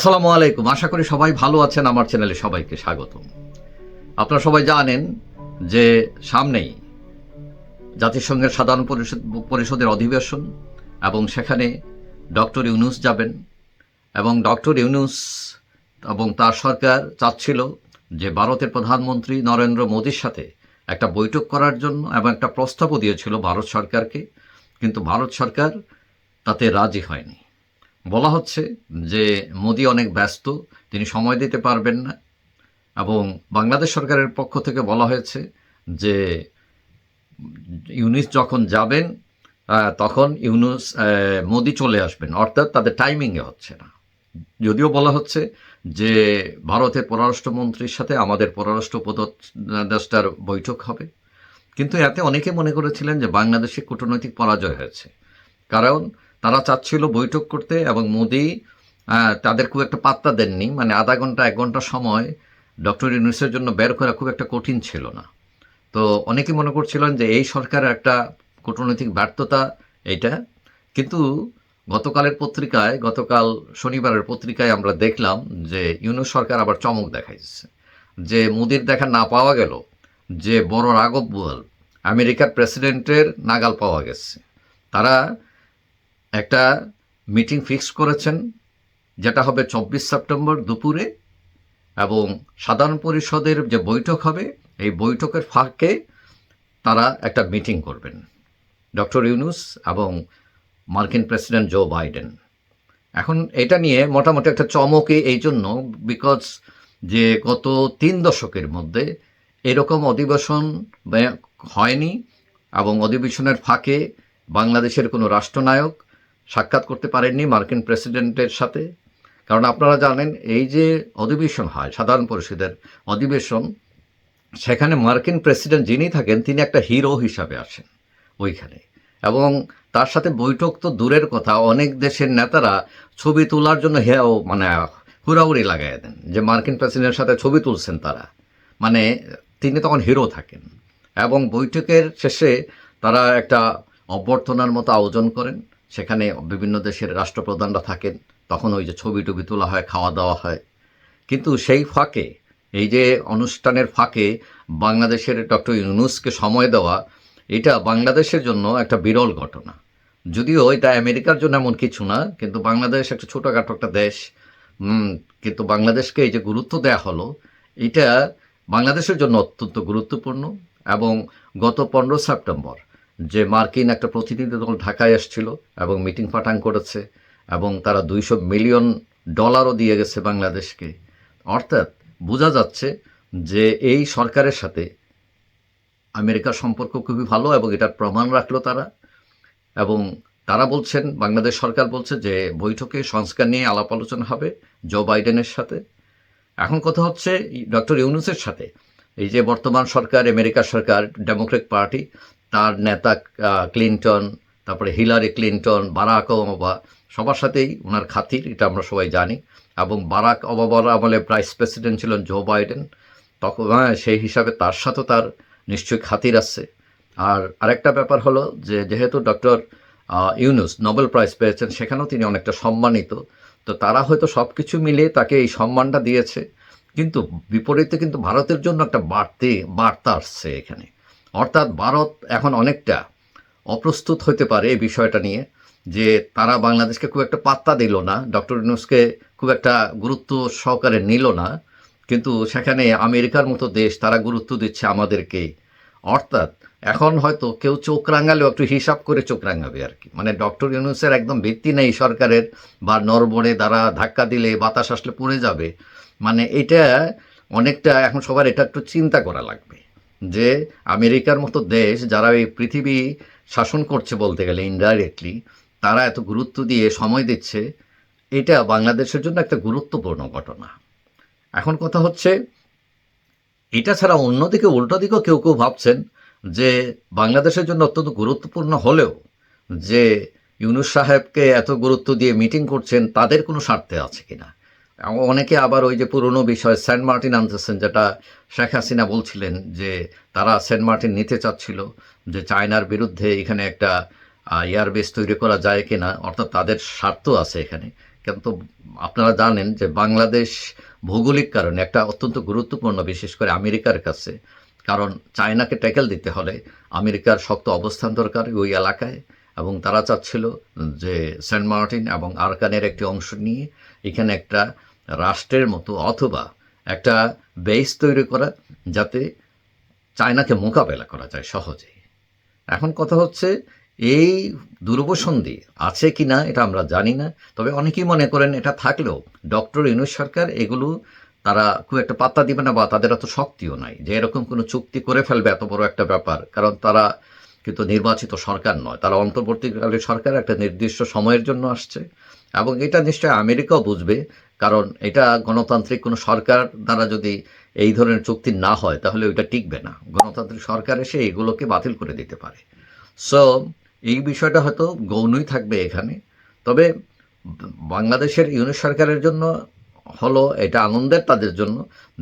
আসসালামু আলাইকুম। আশা করি সবাই ভালো আছেন। আমার চ্যানেলে সবাইকে স্বাগতম। আপনারা সবাই জানেন যে সামনেই জাতিসংঘের সাধারণ পরিষদ পরিষদের অধিবেশন এবং সেখানে ডক্টর ইউনুস যাবেন এবং ডক্টর ইউনুস এবং তার সরকার চাচ্ছিল যে ভারতের প্রধানমন্ত্রী নরেন্দ্র মোদীর সাথে একটা বৈঠক করার জন্য এবং একটা প্রস্তাবও দিয়েছিল ভারত সরকারকে। কিন্তু ভারত সরকার তাতে রাজি হয়নি। বলা হচ্ছে যে মোদি অনেক ব্যস্ত, তিনি সময় দিতে পারবেন না। এবং বাংলাদেশ সরকারের পক্ষ থেকে বলা হয়েছে যে ইউনিস যখন যাবেন তখন ইউনুস মোদি চলে আসবেন। অর্থাৎ তাদের টাইমিংয়ে হচ্ছে না। যদিও বলা হচ্ছে যে ভারতের পররাষ্ট্রমন্ত্রীর সাথে আমাদের পররাষ্ট্র উপদেষ্টার বৈঠক হবে। কিন্তু এতে অনেকে মনে করেছিলেন যে বাংলাদেশে কূটনৈতিক পরাজয় হয়েছে। কারণ তারা চাচ্ছিল বৈঠক করতে এবং মোদি তাদের খুব একটা পাত্তা দেননি। মানে আধা ঘণ্টা, এক ঘণ্টা সময় ডক্টর ইউনুসের জন্য বের করা খুব একটা কঠিন ছিল না। তো অনেকে মনে করছিলেন যে এই সরকারের একটা কূটনৈতিক ব্যর্থতা এইটা কিন্তু গতকালের পত্রিকায়, গতকাল শনিবারের পত্রিকায় আমরা দেখলাম যে ইউনুস সরকার আবার চমক দেখাইছে। যে মোদির দেখা না পাওয়া গেল, যে বড় রাগব আমেরিকার প্রেসিডেন্টের নাগাল পাওয়া গেছে। তারা একটা মিটিং ফিক্স করেছেন, যেটা হবে চব্বিশ সেপ্টেম্বর দুপুরে, এবং সাধারণ পরিষদের যে বৈঠক হবে, এই বৈঠকের ফাঁকে তারা একটা মিটিং করবেন। ডক্টর ইউনুস এবং মার্কিন প্রেসিডেন্ট জো বাইডেন। এখন এটা নিয়ে মোটামুটি একটা চমকে এই জন্য, বিকজ যে গত তিন দশকের মধ্যে এরকম অধিবেশন হয়নি, এবং অধিবেশনের ফাঁকে বাংলাদেশের কোনো রাষ্ট্রনায়ক সাক্ষাৎ করতে পারেননি মার্কিন প্রেসিডেন্টের সাথে। কারণ আপনারা জানেন, এই যে অধিবেশন হয়, সাধারণ পরিষদের অধিবেশন, সেখানে মার্কিন প্রেসিডেন্ট যিনি থাকেন, তিনি একটা হিরো হিসাবে আসেন ওইখানে। এবং তার সাথে বৈঠক তো দূরের কথা, অনেক দেশের নেতারা ছবি তোলার জন্য হেও মানে হুড়াহুড়ি লাগাই দেন যে মার্কিন প্রেসিডেন্টের সাথে ছবি তুলছেন তারা। মানে তিনি তখন হিরো থাকেন। এবং বৈঠকের শেষে তারা একটা অভ্যর্থনার মতো আয়োজন করেন। সেখানে বিভিন্ন দেশের রাষ্ট্রপ্রধানরা থাকেন, তখন ওই যে ছবি টবি তোলা হয়, খাওয়া দাওয়া হয়। কিন্তু সেই ফাঁকে, এই যে অনুষ্ঠানের ফাঁকে বাংলাদেশের ডক্টর ইউনুসকে সময় দেওয়া, এটা বাংলাদেশের জন্য একটা বিরল ঘটনা। যদিও এটা আমেরিকার জন্য এমন কিছু না, কিন্তু বাংলাদেশ একটা ছোটোখাটো একটা দেশ। কিন্তু বাংলাদেশকে এই যে গুরুত্ব দেওয়া হলো, এটা বাংলাদেশের জন্য অত্যন্ত গুরুত্বপূর্ণ এবং গত পনেরো সেপ্টেম্বর যে মার্কিন একটা প্রতিনিধি দল ঢাকায় এসেছিল এবং মিটিং ফাটাং করেছে এবং তারা দুইশো মিলিয়ন ডলারও দিয়ে গেছে বাংলাদেশকে। অর্থাৎ বোঝা যাচ্ছে যে এই সরকারের সাথে আমেরিকার সম্পর্ক খুবই ভালো এবং এটার প্রমাণ রাখল তারা এবং তারা বলছেন, বাংলাদেশ সরকার বলছে যে বৈঠকে সংস্কার নিয়ে আলাপ আলোচনা হবে জো বাইডেনের সাথে। এখন কথা হচ্ছে ডক্টর ইউনুসের সাথে। এই যে বর্তমান সরকার আমেরিকা সরকার, ডেমোক্রেট পার্টি তার নেতা ক্লিনটন তারপরে হিলারি ক্লিনটন বারাক ওবামা সবার সাথেই ওনার খাতির এটা আমরা সবাই জানি। এবং বারাক ওবামার আমলে ভাইস প্রেসিডেন্ট ছিলেন জো বাইডেন। তখন হ্যাঁ, সেই হিসাবে তার সাথেও তার নিশ্চয়ই খাতির আছে। আর আরেকটা ব্যাপার হলো যে যেহেতু ডক্টর ইউনুস নোবেল প্রাইজ পেয়েছেন সেখানেও তিনি অনেকটা সম্মানিত। তো তারা হয়তো সব কিছু মিলিয়ে তাকে এই সম্মানটা দিয়েছে। কিন্তু বিপরীতে কিন্তু ভারতের জন্য একটা বাড়তি বার্তা আসছে এখানে। অর্থাৎ ভারত এখন অনেকটা অপ্রস্তুত হতে পারে এই বিষয়টা নিয়ে, যে তারা বাংলাদেশকে খুব একটা পাত্তা দিল না, ডক্টর ইউনুসকে খুব একটা গুরুত্ব সহকারে নিল না, কিন্তু সেখানে আমেরিকার মতো দেশ তারা গুরুত্ব দিচ্ছে আমাদেরকে অর্থাৎ এখন হয়তো কেউ চোখ রাঙালেও একটু হিসাব করে চোখ রাঙাবে আর কি। মানে ডক্টর ইউনুসের একদম ভিত্তি নেই সরকারের, বা নরবরে দ্বারা ধাক্কা দিলে বাতাস আসলে পড়ে যাবে। মানে এটা অনেকটা এখন সবার এটা একটু চিন্তা করা লাগবে। যে আমেরিকার মতো দেশ যারা এই পৃথিবী শাসন করছে বলতে গেলে ইনডাইরেক্টলি তারা এত গুরুত্ব দিয়ে সময় দিচ্ছে, এটা বাংলাদেশের জন্য একটা গুরুত্বপূর্ণ ঘটনা। এখন কথা হচ্ছে, এটা ছাড়া অন্যদিকে, উল্টো দিকেও কেউ কেউ ভাবছেন যে বাংলাদেশের জন্য অত্যন্ত গুরুত্বপূর্ণ হলেও যে ইউনুস সাহেবকে এত গুরুত্ব দিয়ে মিটিং করছেন, তাদের কোনো স্বার্থে আছে কিনা? অনেকে আবার ওই যে পুরনো বিষয়, সেন্ট মার্টিন আনতেছেন যেটা শেখ হাসিনা বলছিলেন যে তারা সেন্ট মার্টিন নিতে চাচ্ছিল যে চায়নার বিরুদ্ধে এখানে একটা এয়ারবেস তৈরি করা যায় কিনা, অর্থাৎ তাদের স্বার্থ আছে এখানে। কিন্তু আপনারা জানেন যে বাংলাদেশ ভৌগোলিক কারণে একটা অত্যন্ত গুরুত্বপূর্ণ, বিশেষ করে আমেরিকার কাছে, কারণ চায়নাকে ট্যাকেল দিতে হলে আমেরিকার শক্ত অবস্থান দরকার ওই এলাকায়, এবং তারা চাচ্ছিল যে সেন্ট মার্টিন এবং আরকানের একটি অংশ নিয়ে এখানে একটা রাষ্ট্রের মতো অথবা একটা বেস তৈরি করা যাতে চায়নাকে মোকাবেলা করা যায় সহজেই। এখন কথা হচ্ছে, এই দুর্বসন্ধি আছে কি না এটা আমরা জানি না, তবে অনেকেই মনে করেন এটা থাকলেও ডক্টর ইনুস সরকার এগুলো তারা খুব একটা পাত্তা দিবে না বা তাদের এত শক্তিও নাই যে এরকম কোনো চুক্তি করে ফেলবে এত বড় একটা ব্যাপার, কারণ তারা কিন্তু নির্বাচিত সরকার নয়, তারা অন্তর্বর্তীকালে সরকার একটা নির্দিষ্ট সময়ের জন্য আসছে এবং এটা নিশ্চয়ই আমেরিকাও বুঝবে কারণ এটা গণতান্ত্রিক কোনো সরকার দ্বারা যদি এই ধরনের চুক্তি না হয়, তাহলে ওইটা টিকবে না। গণতান্ত্রিক সরকার এসে এগুলোকে বাতিল করে দিতে পারে। সো এই বিষয়টা হয়তো গৌণই থাকবে এখানে। তবে বাংলাদেশের ইউনিট সরকারের জন্য হলো এটা আনন্দের তাদের জন্য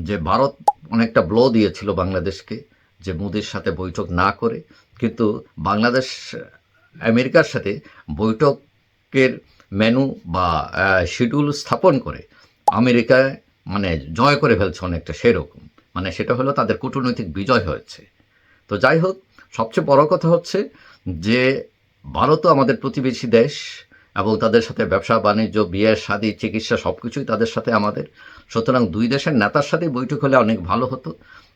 যে ভারত অনেকটা ব্লো দিয়েছিল বাংলাদেশকে যে মোদির সাথে বৈঠক না করে। কিন্তু বাংলাদেশ, আমেরিকার সাথে বৈঠকের মেনু বা শিডিউল স্থাপন করে আমেরিকায় মানে জয় করে ফেলছে অনেকটা সেরকম। মানে সেটা হলো তাদের কূটনৈতিক বিজয় হয়েছে। তো যাই হোক, সবচেয়ে বড় কথা হচ্ছে যে, ভারতও আমাদের প্রতিবেশী দেশ এবং তাদের সাথে ব্যবসা, বাণিজ্য, বিয়ে, শাদী, চিকিৎসা সব কিছুই তাদের সাথে আমাদের। সুতরাং দুই দেশের নেতার সাথে বৈঠক হলে অনেক ভালো হতো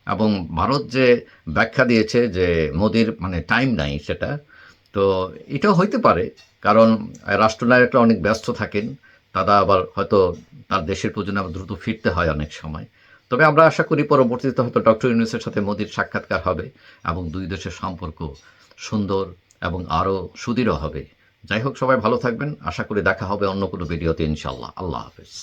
এবং ভারত যে ব্যাখ্যা দিয়েছে যে মোদির মানে টাইম নাই সেটা তো এটাও হইতে পারে, কারণ রাষ্ট্রনায়করা অনেক ব্যস্ত থাকেন, তারা আবার হয়তো তার দেশের প্রয়োজনে আবার দ্রুত ফিরতে হয় অনেক সময়। তবে আমরা আশা করি পরবর্তীতে হয়তো ডক্টর ইউনুসের সাথে মোদির সাক্ষাৎকার হবে এবং দুই দেশের সম্পর্ক সুন্দর এবং আরও সুদৃঢ় হবে। যাই হোক, সবাই ভালো থাকবেন। আশা করি দেখা হবে অন্য কোনো ভিডিওতে ইনশাল্লাহ আল্লাহ হাফেজ।